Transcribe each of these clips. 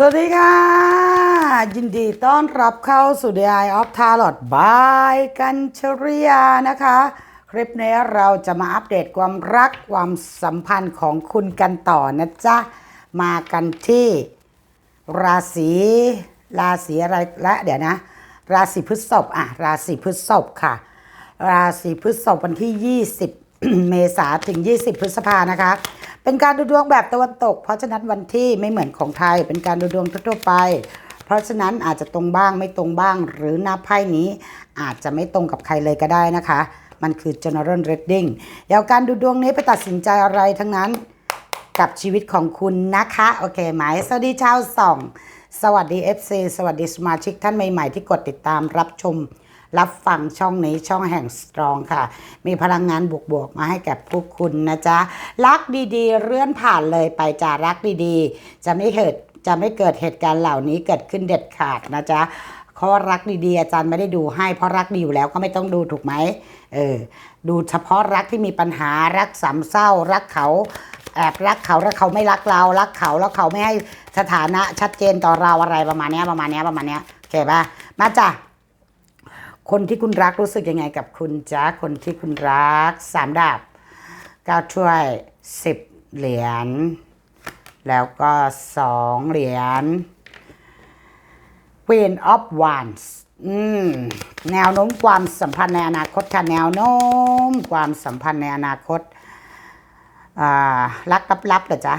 สวัสดีค่ะ ยินดีต้อนรับเข้าสู่ The Eye of Tarot by กัญชริยานะคะ คลิปนี้เราจะมาอัปเดตความรักความสัมพันธ์ของคุณกันต่อนะจ๊ะ มากันที่ ราศีราศีอะไรและเดี๋ยวนะ ราศีพฤษภอะ ราศีพฤษภค่ะ ราศีพฤษภวันที่ 20 เมษาถึง 20 พฤษภานะคะ เป็นการดูดวงแบบตะวันตก เพราะฉะนั้นวันที่ไม่เหมือนของไทย เป็นการดูดวงทั่วไป เพราะฉะนั้นอาจจะตรงบ้างไม่ตรงบ้าง หรือหน้าไพ่นี้อาจจะไม่ตรงกับใครเลยก็ได้นะคะ มันคือ general reading เดี๋ยวการดูดวงนี้ไปตัดสินใจอะไรทั้งนั้นกับชีวิตของคุณนะคะ โอเคไหมสวัสดีชาวส่อง สวัสดี FC สวัสดีสมาชิกท่านใหม่ ๆ ที่กดติดตามรับชม รับฟังช่องนี้ช่องแห่งสตรองค่ะ มีพลังงานบวกๆมาให้แก่พวกคุณนะจ๊ะ รักดีๆเรื่อนผ่านเลยไปจ้ารักดีๆ จะไม่เกิดจะไม่เกิดเหตุการณ์เหล่านี้เกิดขึ้นเด็ดขาดนะจ๊ะเพราะว่ารักดีๆอาจารย์ไม่ได้ดูให้เพราะรักดีอยู่แล้วก็ไม่ต้องดูถูกไหมเออดูเฉพาะรักที่มีปัญหารักสามเศร้า รักเขาแอบรักเขาแล้วเขาไม่รักเรา รักเขาแล้วเขาไม่ให้สถานะชัดเจนต่อเราอะไรประมาณนี้ประมาณนี้ประมาณนี้โอเคป่ะมาจ้ะ คนที่คุณรักรู้สึกยังไงกับคุณจ๊ะคนที่คุณรักสามดาบเก้าถ้วยสิบเหรียญแล้วก็สองเหรียญ Queen of Wands อืมแนวโน้มความสัมพันธ์ในอนาคตค่ะแนวโน้มความสัมพันธ์ในอนาคตอ่ารักลับๆเหรอจ๊ะ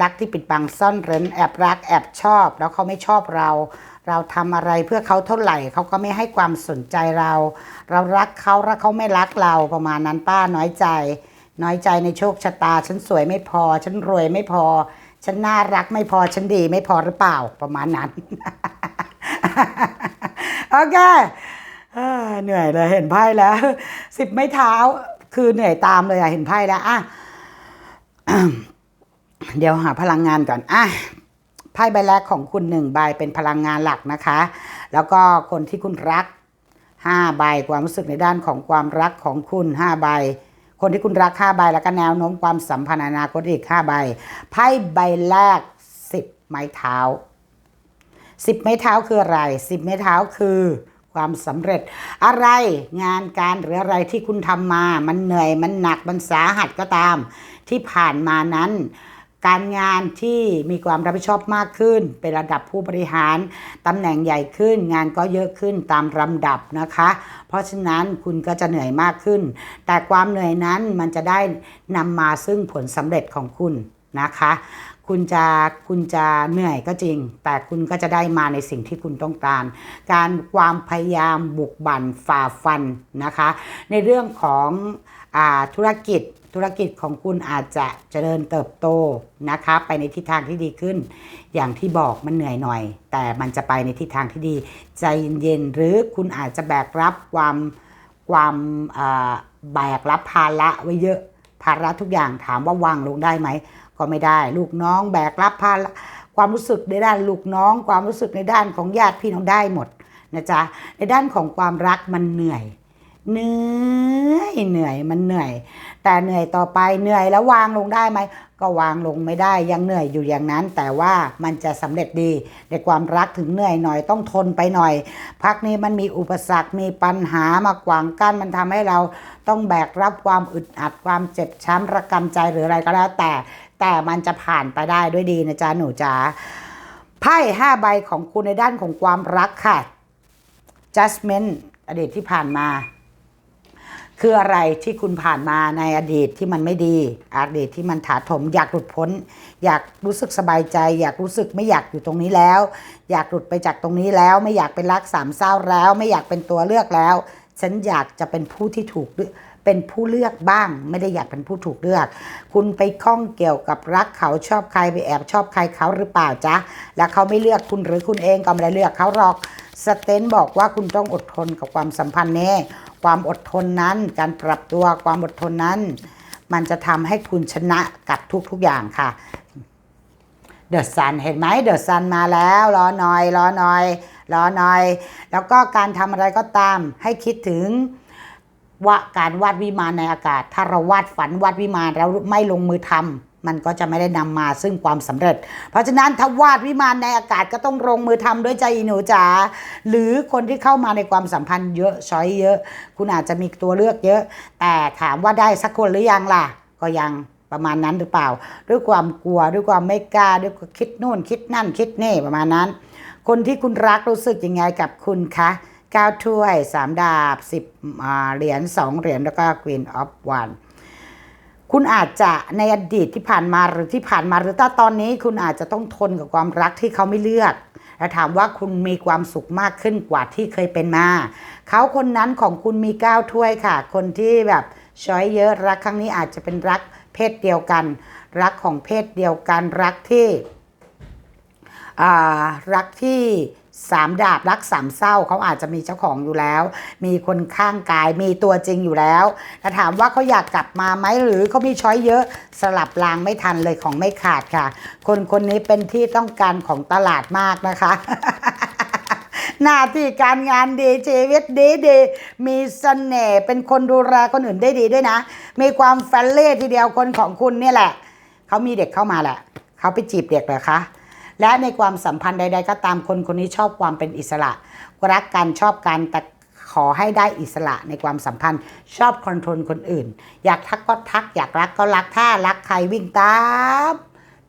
รักที่ปิดบังซ่อนเร้นแอบรักแอบชอบ แล้วเขาไม่ชอบเรา เราทำอะไรเพื่อเขาเท่าไหร่เขาก็ไม่ให้ความสนใจเรา เรารักเขาแล้วเขาไม่รักเราประมาณนั้นป้าน้อยใจ น้อยใจในโชคชะตา ฉันสวยไม่พอ ฉันรวยไม่พอ ฉันน่ารักไม่พอฉันดีไม่พอหรือเปล่าประมาณนั้นโอเคเหนื่อยเลยเห็นไพ่แล้วสิบไม่เท้าคือเหนื่อยตามเลยอะเห็นไพ่แล้วอะ เดี๋ยวหาพลังงานก่อนอะไพ่ใบแรกของคุณหนึ่งใบเป็นพลังงานหลักนะคะ แล้วก็คนที่คุณรักห้าใบความรู้สึกในด้านของความรักของคุณห้าใบ คนที่คุณรักห้าใบแล้วก็แนวโน้มความสัมพันธ์อนาคตอีกห้าใบไพ่ใบแรกสิบไม้เท้าสิบไม้เท้าคืออะไรสิบไม้เท้าคือความสำเร็จ อะไรงานการหรืออะไรที่คุณทำมา มันเหนื่อยมันหนักมันสาหัสก็ตาม ที่ผ่านมานั้น การงานที่มีความรับผิดชอบมากขึ้น เป็นระดับผู้บริหารตำแหน่งใหญ่ขึ้น งานก็เยอะขึ้นตามลำดับนะคะ เพราะฉะนั้นคุณก็จะเหนื่อยมากขึ้น แต่ความเหนื่อยนั้นมันจะได้นำมาซึ่งผลสำเร็จของคุณนะคะ คุณจะคุณจะเหนื่อยก็จริง แต่คุณก็จะได้มาในสิ่งที่คุณต้องการ การความพยายามบุกบั่นฝ่าฟันนะคะ ในเรื่องของอธุรกิจ ธุรกิจของคุณอาจจะเจริญเติบโตนะคะไปในทิศทางที่ดีขึ้น อย่างที่บอกมันเหนื่อยหน่อย แต่มันจะไปในทิศทางที่ดี ใจเย็นๆหรือคุณอาจจะแบกรับความความแบกรับภาระไว้เยอะภาระทุกอย่างถามว่าวางลงได้ไหมก็ไม่ได้ ลูกน้องแบกรับภาระความรู้สึกในด้านลูกน้อง ความรู้สึกในด้านของญาติพี่น้องได้หมดนะจ๊ะในด้านของความรักมันเหนื่อย เหนื่อยเหนื่อยมันเหนื่อย แต่เหนื่อยต่อไปเหนื่อยแล้ววางลงได้ไหมก็วางลงไม่ได้ยังเหนื่อยอยู่อย่างนั้น แต่ว่ามันจะสำเร็จดี ในความรักถึงเหนื่อยหน่อยต้องทนไปหน่อย พักนี้มันมีอุปสรรคมีปัญหามากวางกั้นมันทำให้เราต้องแบกรับความอึดอัดความเจ็บช้ำระกำใจหรืออะไรก็แล้ว แต่แต่มันจะผ่านไปได้ด้วยดีนะจ๊ะหนูจ๋าไพ่ห้าใบของคุณในด้านของความรักค่ะ judgment อดีตที่ผ่านมา คืออะไรที่คุณผ่านมาในอดีตที่มันไม่ดีอดีตที่มันถาถม อยากหลุดพ้น อยากรู้สึกสบายใจ อยากรู้สึกไม่อยากอยู่ตรงนี้แล้ว อยากหลุดไปจากตรงนี้แล้ว ไม่อยากเป็นรักสามเศร้าแล้ว ไม่อยากเป็นตัวเลือกแล้ว ฉันอยากจะเป็นผู้ที่ถูกเป็นผู้เลือกบ้าง ไม่ได้อยากเป็นผู้ถูกเลือก คุณไปข้องเกี่ยวกับรักเขาชอบใครไปแอบชอบใครเขาหรือเปล่าจ๊ะแล้วเขาไม่เลือกคุณหรือคุณเองก็ไม่ได้เลือกเขาหรอกสเตนบอกว่าคุณต้องอดทนกับความสัมพันธ์นี้ ความอดทนนั้น การปรับตัวความอดทนนั้น มันจะทำให้คุณชนะกับทุกๆอย่างค่ะ เดอะซันเห็นไหมเดอะซันมาแล้วรอหน่อยรอหน่อยรอหน่อย แล้วก็การทำอะไรก็ตามให้คิดถึงว่าการวาดวิมานในอากาศ ถ้าเราวาดฝันวาดวิมานแล้วไม่ลงมือทำ มันก็จะไม่ได้นำมาซึ่งความสำเร็จ เพราะฉะนั้นถ้าวาดวิมานในอากาศก็ต้องลงมือทำด้วยใจหนูจ๋าหรือคนที่เข้ามาในความสัมพันธ์เยอะช้อยเยอะ คุณอาจจะมีตัวเลือกเยอะ แต่ถามว่าได้สักคนหรือยังล่ะ ก็ยังประมาณนั้นหรือเปล่า ด้วยความกลัวด้วยความไม่กล้าด้วยคิดนู่นคิดนั่นคิดนี่ประมาณนั้น คนที่คุณรักรู้สึกยังไงกับคุณคะ9ถ้วย 3 ดาบ 10เหรียญ2เหรียญแล้วก็ Queen of One คุณอาจจะในอดีตที่ผ่านมาหรือที่ผ่านมาหรือถ้าตอนนี้คุณอาจจะต้องทนกับความรักที่เขาไม่เลือกและถามว่าคุณมีความสุขมากขึ้นกว่าที่เคยเป็นมา เขาคนนั้นของคุณมีก้าวถ้วยค่ะ คนที่แบบช้อยเยอะรักครั้งนี้อาจจะเป็นรักเพศเดียวกัน รักของเพศเดียวกันรักที่อ่ารักที่ สามดาบรักสามเศร้าเขาอาจจะมีเจ้าของอยู่แล้ว มีคนข้างกายมีตัวจริงอยู่แล้วแต่ถามว่าเขาอยากกลับมาไหมหรือเขามีช้อยเยอะสลับรางไม่ทันเลยของไม่ขาดค่ะ คนคนนี้เป็นที่ต้องการของตลาดมากนะคะหน้าที่การงานดีชีวิตดีดีมีเสน่ห์เป็นคนดูแลคนอื่นได้ดีด้วยนะ มีความแฟรนเล่ทีเดียวคนของคุณเนี่ยแหละ เขามีเด็กเข้ามาแหละ เขาไปจีบเด็กเหรอคะ และในความสัมพันธ์ใด ๆ ก็ตามคนคนนี้ชอบความเป็นอิสระ รักกันชอบกันแต่ขอให้ได้อิสระในความสัมพันธ์ ชอบคอนโทรลคนอื่น อยากทักก็ทัก อยากรักก็รักถ้ารักใครวิ่งตาม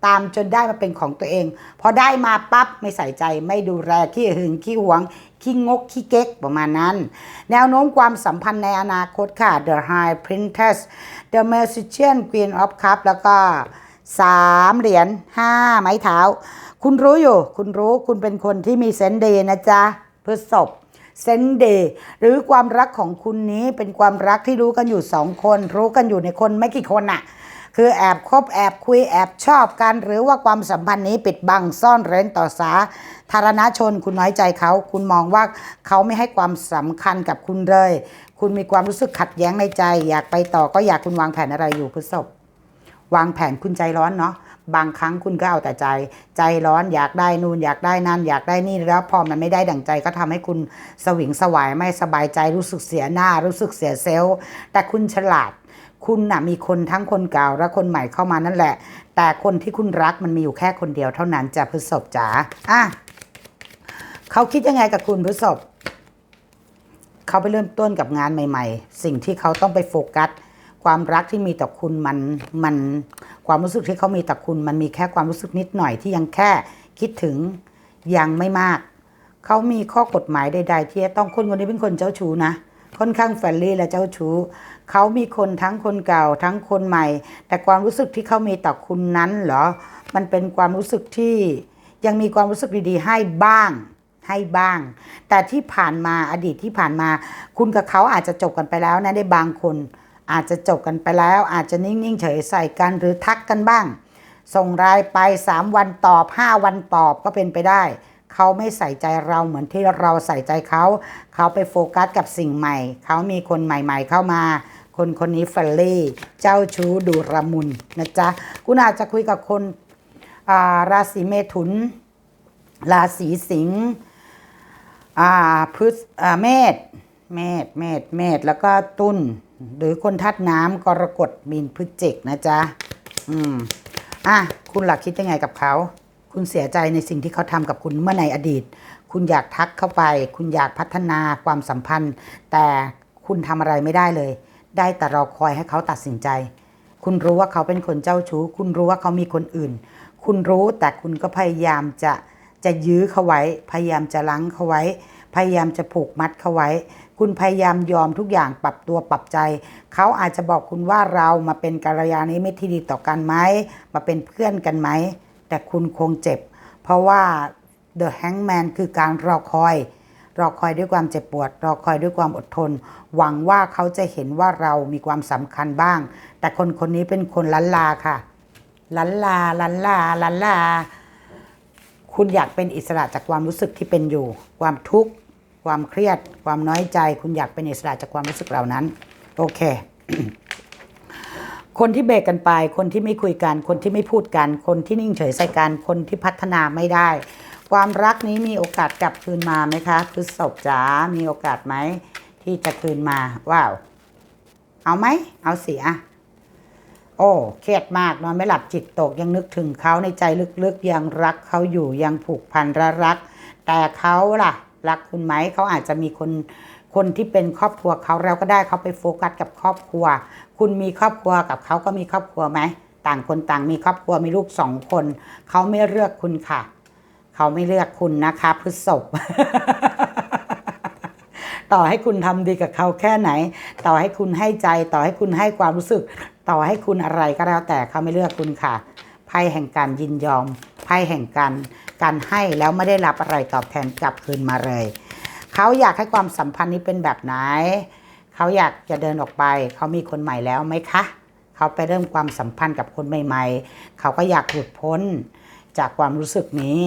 ตามจนได้มาเป็นของตัวเอง พอได้มาปั๊บไม่ใส่ใจไม่ดูแลขี้หึงขี้หวง ขี้งกขี้เก๊กประมาณนั้น แนวโน้มความสัมพันธ์ในอนาคตค่ะ The High Princess The Magician Queen of Cup แล้วก็ 3 เหรียญ 5 ไม้เท้า คุณรู้อยู่ คุณรู้คุณเป็นคนที่มีเซนเดย์นะจ๊ะพฤษภเซนเดย์หรือความรักของคุณนี้เป็นความรักที่รู้กันอยู่สองคน รู้กันอยู่ในคนไม่กี่คนน่ะคือแอบคบแอบคุยแอบชอบกันหรือว่าความสัมพันธ์นี้ปิดบังซ่อนเร้นต่อสาธารณชนคุณน้อยใจเขา คุณมองว่าเขาไม่ให้ความสำคัญกับคุณเลย คุณมีความรู้สึกขัดแย้งในใจ อยากไปต่อก็อยากคุณวางแผนอะไรอยู่พฤษภวางแผนคุณใจร้อนเนาะ บางครั้งคุณก็เอาแต่ใจ ใจร้อนอยากได้นู่นอยากได้นั่นอยากได้นี่แล้วพอมันไม่ได้ดั่งใจก็ทำให้คุณสวิงสวายไม่สบายใจรู้สึกเสียหน้า รู้สึกเสียเซลล์ แต่คุณฉลาดคุณน่ะมีคนทั้งคนเก่าและคนใหม่เข้ามานั่นแหละ แต่คนที่คุณรักมันมีอยู่แค่คนเดียวเท่านั้นจะพฤษภจ๋าอะเขาคิดยังไงกับคุณพฤษภเขาไปเริ่มต้นกับงานใหม่ ๆ สิ่งที่เขาต้องไปโฟกัส ความรักที่มีต่อคุณมันมันความรู้สึกที่เขามีต่อคุณ มันมีแค่ความรู้สึกนิดหน่อยที่ยังแค่คิดถึงยังไม่มาก เขามีข้อกฎหมายใด ๆ ที่จะต้องคนคนนี้เป็นคนเจ้าชู้นะค่อนข้างแฟรนลี่และเจ้าชู้เขามีคนทั้งคนเก่าทั้งคนใหม่ แต่ความรู้สึกที่เขามีต่อคุณนั้นเหรอ มันเป็นความรู้สึกที่ยังมีความรู้สึกดีๆ ให้บ้างให้บ้าง แต่ที่ผ่านมาอดีตที่ผ่านมา คุณกับเขาอาจจะจบกันไปแล้วนะได้บางคน อาจจะจบกันไปแล้ว อาจจะนิ่ง ๆ เฉยใส่กันหรือทักกันบ้าง ส่งไลน์ไป 3 วันตอบ 5 วันตอบก็เป็นไปได้ เขาไม่ใส่ใจเราเหมือนที่เราใส่ใจเขา เขาไปโฟกัสกับสิ่งใหม่ เขามีคนใหม่ ๆ เข้ามา คนคนนี้เฟรนลี่ เจ้าชู้ดูระมุนนะจ๊ะคุณอาจจะคุยกับคนาราศีเมถุน ราศีสิงห์พฤษเมษเมษเมษเมษแล้วก็ตุล หรือคนทัดน้ำกรกฎมีนพฤศจิกนะจ๊ะ อืม อะ คุณหลักคิดยังไงกับเขา คุณเสียใจในสิ่งที่เขาทำกับคุณเมื่อในอดีต คุณอยากทักเข้าไป คุณอยากพัฒนาความสัมพันธ์ แต่คุณทำอะไรไม่ได้เลย ได้แต่รอคอยให้เขาตัดสินใจ คุณรู้ว่าเขาเป็นคนเจ้าชู้ คุณรู้ว่าเขามีคนอื่น คุณรู้แต่คุณก็พยายามจะจะยื้อเขาไว้ พยายามจะลังเขาไว้ พยายามจะผูกมัดเขาไว้ คุณพยายามยอมทุกอย่างปรับตัวปรับใจ เขาอาจจะบอกคุณว่าเรามาเป็นกัลยาณมิตรที่ดีต่อกันไหมมาเป็นเพื่อนกันไหม แต่คุณคงเจ็บ เพราะว่า The Hangman คือการรอคอยรอคอยด้วยความเจ็บปวด รอคอยด้วยความอดทน หวังว่าเขาจะเห็นว่าเรามีความสำคัญบ้าง แต่คนคนนี้เป็นคนลันลาค่ะลันลาลันลาลันลา คุณอยากเป็นอิสระจากความรู้สึกที่เป็นอยู่ ความทุกข์ ความเครียด ความน้อยใจ คุณอยากเป็นอิสระจากความรู้สึกเหล่านั้น โอเค คนที่เบรกกันไป คนที่ไม่คุยกัน คนที่ไม่พูดกัน คนที่นิ่งเฉยใส่กัน คนที่พัฒนาไม่ได้ ความรักนี้มีโอกาสกลับคืนมาไหมคะคือศพจ๋ามีโอกาสไหมที่จะคืนมา ว้าว เอาไหม เอาสิอะโอ้ เครียดมากนอนไม่หลับจิตตกยังนึกถึงเขาในใจลึกๆ ยังรักเขาอยู่ยังผูกพันและรัก แต่เขาล่ะ รักคุณไหมเขาอาจจะมีคนคนที่เป็นครอบครัวเขาแล้วก็ได้เขาไปโฟกัสกับครอบครัว คุณมีครอบครัวกับเขาก็มีครอบครัวไหมต่างคนต่างมีครอบครัวมีลูกสองคน เขาไม่เลือกคุณค่ะ เขาไม่เลือกคุณนะคะพฤษภต่อให้คุณทำดีกับเขาแค่ไหน ต่อให้คุณให้ใจ ต่อให้คุณให้ความรู้สึก ต่อให้คุณอะไรก็แล้วแต่เขาไม่เลือกคุณค่ะไพ่แห่งการยินยอมไพ่แห่งการ การให้แล้วไม่ได้รับอะไรตอบแทนกลับคืนมาเลยเขาอยากให้ความสัมพันธ์นี้เป็นแบบไหนเขาอยากจะเดินออกไป เขามีคนใหม่แล้วไหมคะ เขาไปเริ่มความสัมพันธ์กับคนใหม่ ๆ เขาก็อยากหลุดพ้นจากความรู้สึกนี้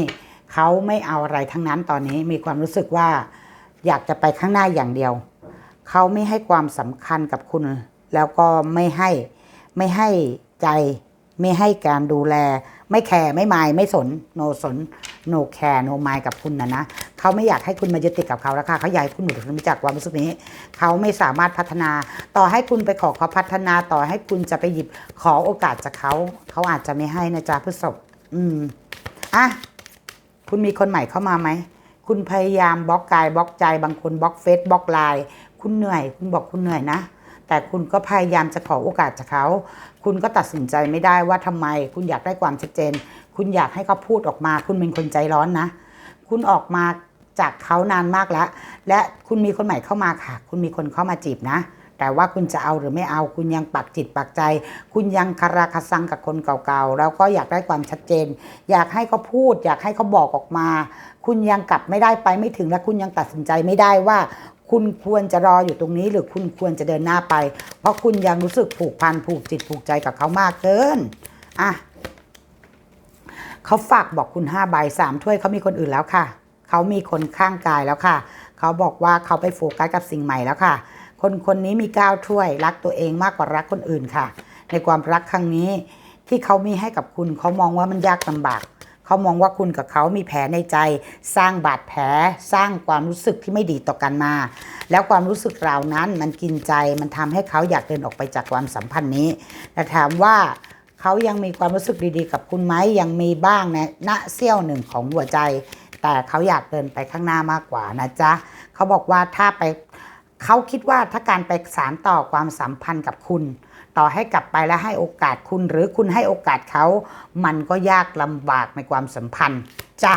เขาไม่เอาอะไรทั้งนั้นตอนนี้มีความรู้สึกว่า อยากจะไปข้างหน้าอย่างเดียว เขาไม่ให้ความสำคัญกับคุณ แล้วก็ไม่ให้ไม่ให้ใจ ไม่ให้การดูแล ไม่แคร์ไม่มายไม่สนโนสนโนแคร์โนมายกับคุณนะนะเขาไม่อยากให้คุณมายึดติดกับเขาแล้วค่ะเขาอยากให้คุณหลุดพ้นจากความรู้สึกนี้ เขาไม่สามารถพัฒนา ต่อให้คุณไปขอเขาพัฒนาต่อให้คุณจะไปหยิบขอโอกาสจากเขาเขาอาจจะไม่ให้นะจ๊ะพฤษภอืมอะคุณมีคนใหม่เข้ามาไหมคุณพยายามบล็อกกายบล็อกใจบางคนบล็อกเฟซบล็อกไลน์คุณเหนื่อย คุณบอกคุณเหนื่อยนะ แต่คุณก็พยายามจะขอโอกาสจากเขา คุณก็ตัดสินใจไม่ได้ว่าทำไม คุณอยากได้ความชัดเจน คุณอยากให้เขาพูดออกมา คุณเป็นคนใจร้อนนะ คุณออกมาจากเขานานมากแล้ว และคุณมีคนใหม่เข้ามาค่ะ คุณมีคนเข้ามาจีบนะ แต่ว่าคุณจะเอาหรือไม่เอา คุณยังปักจิตปักใจ คุณยังคาราคาซังกับคนเก่าๆ แล้วก็อยากได้ความชัดเจน อยากให้เขาพูด อยากให้เขาบอกออกมา คุณยังกลับไม่ได้ไปไม่ถึงและคุณยังตัดสินใจไม่ได้ว่า คุณควรจะรออยู่ตรงนี้หรือคุณควรจะเดินหน้าไป เพราะคุณยังรู้สึกผูกพันผูกจิตผูกใจกับเขามากเกินอะเขาฝากบอกคุณห้าใบสามถ้วยเขามีคนอื่นแล้วค่ะ เขามีคนข้างกายแล้วค่ะ เขาบอกว่าเขาไปโฟกัสกับสิ่งใหม่แล้วค่ะ คนคนนี้มีก้าถ้วย รักตัวเองมากกว่ารักคนอื่นค่ะ ในความรักครั้งนี้ที่เขามีให้กับคุณเขามองว่ามันยากลำบาก เขามองว่าคุณกับเขามีแผลในใจ สร้างบาดแผลสร้างความรู้สึกที่ไม่ดีต่อกันมา แล้วความรู้สึกเหล่านั้นมันกินใจมันทำให้เขาอยากเดินออกไปจากความสัมพันธ์นี้แต่ถามว่าเขายังมีความรู้สึกดีๆ กับคุณไหมยังมีบ้างนะณเสี้ยวหนึ่งของหัวใจ แต่เขาอยากเดินไปข้างหน้ามากกว่านะจ๊ะเขาบอกว่าถ้าไปเขาคิดว่าถ้าการไปสารต่อความสัมพันธ์กับคุณ ต่อให้กลับไปแล้วให้โอกาสคุณ หรือคุณให้โอกาสเขา มันก็ยากลำบากในความสัมพันธ์จ้ะ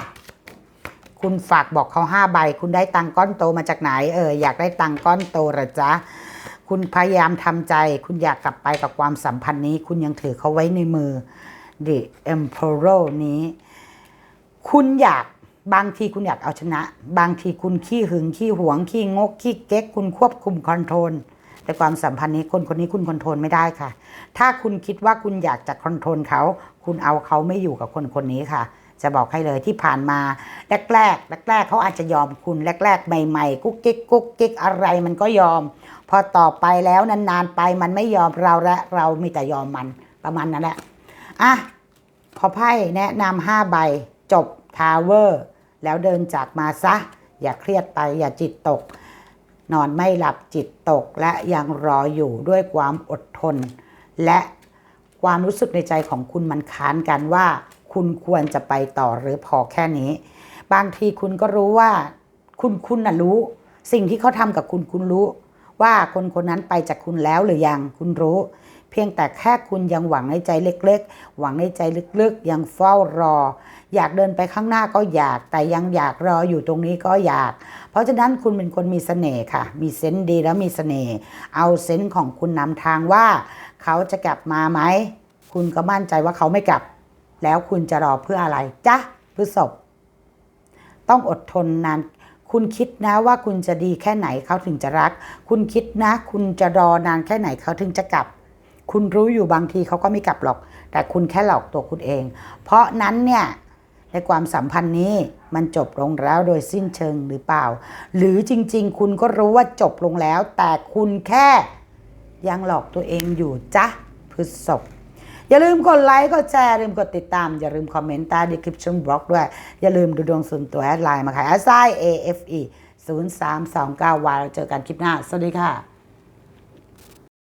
คุณฝากบอกเขาห้าใบ คุณได้ตังก้อนโตมาจากไหนเอออยากได้ตังก้อนโตหรอจ๊ะคุณพยายามทำใจ คุณอยากกลับไปกับความสัมพันธ์นี้ คุณยังถือเขาไว้ในมือ The Emperor นี้ คุณอยากบางทีคุณอยากเอาชนะ บางทีคุณขี้หึงขี้หวงขี้งกขี้เก๊ก คุณควบคุมคอนโทรล แต่ความสัมพันธ์นี้คนคนนี้คุณคอนโทรลไม่ได้ค่ะ ถ้าคุณคิดว่าคุณอยากจะคอนโทรลเขาคุณเอาเขาไม่อยู่กับคนคนนี้ค่ะ จะบอกให้เลยที่ผ่านมาแรกแรกแรกแรกๆเขาอาจจะยอมคุณแรกแรกใหม่ๆกุ๊กกิ๊กกุ๊กกิ๊กอะไรมันก็ยอม พอต่อไปแล้วนานๆไปมันไม่ยอมเราและเรามีแต่ยอมมันประมาณนั้นแหละอะพอไพ่แนะนำห้าใบจบทาวเวอร์แล้วเดินจากมาซะ อย่าเครียดไปอย่าจิตตก นอนไม่หลับจิตตกและยังรออยู่ด้วยความอดทน และความรู้สึกในใจของคุณมันค้านกันว่า คุณควรจะไปต่อหรือพอแค่นี้ บางทีคุณก็รู้ว่า คุณคุณน่ะรู้ สิ่งที่เขาทำกับคุณคุณรู้ ว่าคนคนนั้นไปจากคุณแล้วหรือยังคุณรู้ เพียงแต่แค่คุณยังหวังในใจเล็กๆ หวังในใจลึกๆ ยังเฝ้ารอ อยากเดินไปข้างหน้าก็อยาก แต่ยังอยากรออยู่ตรงนี้ก็อยาก เพราะฉะนั้นคุณเป็นคนมีเสน่ห์ค่ะ มีเซนส์ดีแล้วมีเสน่ห์ เอาเซนส์ของคุณนำทางว่า เขาจะกลับมาไหม คุณก็มั่นใจว่าเขาไม่กลับ แล้วคุณจะรอเพื่ออะไรจ๊ะพฤษภต้องอดทนนานคุณคิดนะว่าคุณจะดีแค่ไหนเขาถึงจะรัก คุณคิดนะ คุณจะรอนานแค่ไหนเขาถึงจะกลับ คุณรู้อยู่บางทีเขาก็ไม่กลับหรอก แต่คุณแค่หลอกตัวคุณเอง เพราะนั้นเนี่ยในความสัมพันธ์นี้มันจบลงแล้วโดยสิ้นเชิงหรือเปล่า หรือจริง ๆ คุณก็รู้ว่าจบลงแล้ว แต่คุณแค่ยังหลอกตัวเองอยู่จ้ะพฤษภอย่าลืมกดไลค์กดแชร์อย่าลืมกดติดตาม อย่าลืมคอมเมนต์ใต้ description box ด้วย อย่าลืมดูดวงส่วนตัวแอดไลน์มาค่ะ s i a f e 0 3 2 9 y เราเจอกันคลิปหน้า สวัสดีค่ะ